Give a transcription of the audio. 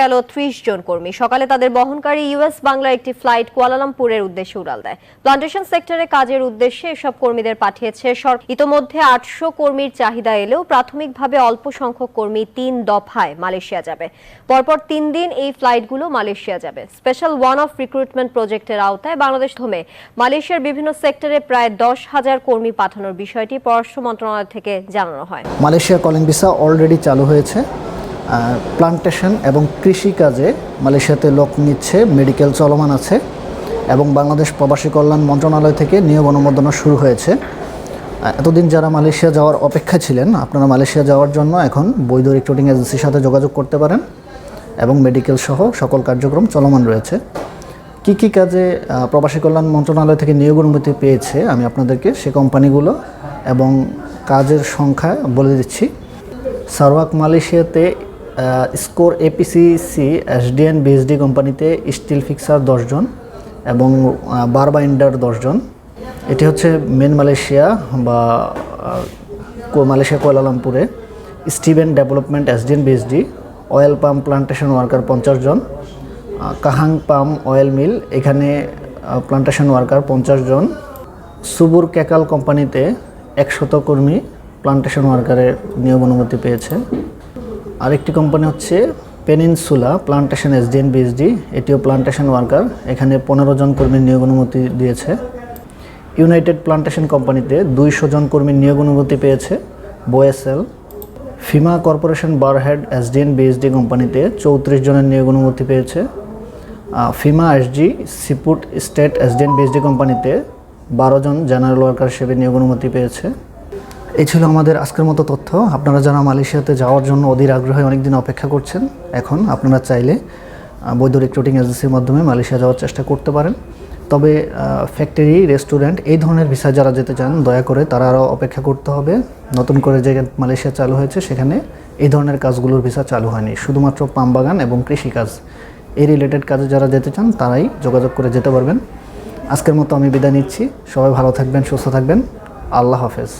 গেল ত্রিশ জন কর্মী। সকালে তাদের বহনকারী ইউএস বাংলার একটি ফ্লাইট কুয়ালালামপুরের উদ্দেশ্যে উড়াল দেয়। প্লান্টেশন সেক্টরে কাজের উদ্দেশ্যে এসব কর্মীদের পাঠিয়েছে ইতোমধ্যে আটশো কর্মীর চাহিদা এলেও প্রাথমিকভাবে অল্প সংখ্যক কর্মী তিন দফায় মালয়েশিয়া যাবে। পরপর তিন দিন এই ফ্লাইটগুলো মালয়েশিয়া যাবে। স্পেশাল ওয়ান অফ রিক্রুটমেন্ট প্রজেক্টের আওতায় বাংলাদেশ থমে মালয়েশিয়ার বিভিন্ন সেক্টরে প্রায় দশ হাজার কর্মী পাঠানোর বিষয়টি পররাষ্ট্র মন্ত্রণালয় থেকে জানানো হয়। মালয়েশিয়া কলিং ভিসা অলরেডি চালু হয়েছে। প্লান্টেশন এবং কৃষি কাজে মালয়েশিয়াতে লোক নিচ্ছে মেডিকেল চলমান আছে এবং বাংলাদেশ প্রবাসী কল্যাণ মন্ত্রণালয় থেকে নিয়োগ অনুমোদনও শুরু হয়েছে। এতদিন যারা মালয়েশিয়া যাওয়ার অপেক্ষা ছিলেন, আপনারা মালয়েশিয়া যাওয়ার জন্য এখন বৈধ রিক্রুটিং এজেন্সির সাথে যোগাযোগ করতে পারেন এবং মেডিকেল সহ সকল কার্যক্রম চলমান রয়েছে। কি কি কাজে প্রবাসী কল্যাণ মন্ত্রণালয় থেকে নিয়োগ অনুমতি পেয়েছে, আমি আপনাদেরকে সে কোম্পানিগুলো এবং কাজের সংখ্যা বলে দিচ্ছি। সারওয়াক মালয়েশিয়াতে স্কোর এপিসিসি এসডিএন বিএসডি কোম্পানিতে স্টিল ফিক্সার দশজন এবং বার বাইন্ডার দশজন। এটি হচ্ছে মেন মালয়েশিয়া বা Malaysia কোয়ালালামপুরে। Steven development SDN BSD oil pump plantation worker পঞ্চাশ জন। কাহাং পাম অয়েল মিল, এখানে প্লান্টেশন ওয়ার্কার পঞ্চাশ জন। সুবুর ক্যাকাল কোম্পানিতে একশত কর্মী প্লান্টেশন ওয়ার্কারের নিয়োগ অনুমতি পেয়েছে। আরেকটি কোম্পানি হচ্ছে পেনিনসুলা প্লান্টেশন এসডিএন বিএসডি এটিও প্লান্টেশন ওয়ার্কার এখানে পনেরো জন কর্মীর নিয়োগ অনুমতি দিয়েছে। ইউনাইটেড প্লান্টেশন কোম্পানিতে দুইশো জন কর্মীর নিয়োগ অনুমতি পেয়েছে বোয়েসেল ফিমা কর্পোরেশন বারহেড এসডিএন বিএসডি কোম্পানিতে চৌত্রিশ জনের নিয়োগ অনুমতি পেয়েছে। ফিমা SG সিপুট state S SDN BSD কোম্পানিতে বারো জন জেনারেল ওয়ার্কার হিসেবে নিয়োগ অনুমতি পেয়েছে। এই ছিল আমাদের আজকের মতো তথ্য। আপনারা যারা মালয়েশিয়াতে যাওয়ার জন্য অধীর আগ্রহে অনেকদিন অপেক্ষা করছেন, এখন আপনারা চাইলে বৈধ রিক্রুটিং এজেন্সির মাধ্যমে মালয়েশিয়া যাওয়ার চেষ্টা করতে পারেন। তবে ফ্যাক্টরি রেস্টুরেন্ট এই ধরনের ভিসা যারা যেতে চান, দয়া করে তারা আরও অপেক্ষা করতে হবে। নতুন করে যে মালয়েশিয়া চালু হয়েছে, সেখানে এই ধরনের কাজগুলোর ভিসা চালু হয়নি। শুধুমাত্র পাম বাগান এবং কৃষিকাজ এই রিলেটেড কাজে যারা যেতে চান, তারাই যোগাযোগ করে যেতে পারবেন। আজকের মতো আমি বিদায় নিচ্ছি। সবাই ভালো থাকবেন, সুস্থ থাকবেন। আল্লাহ হাফেজ।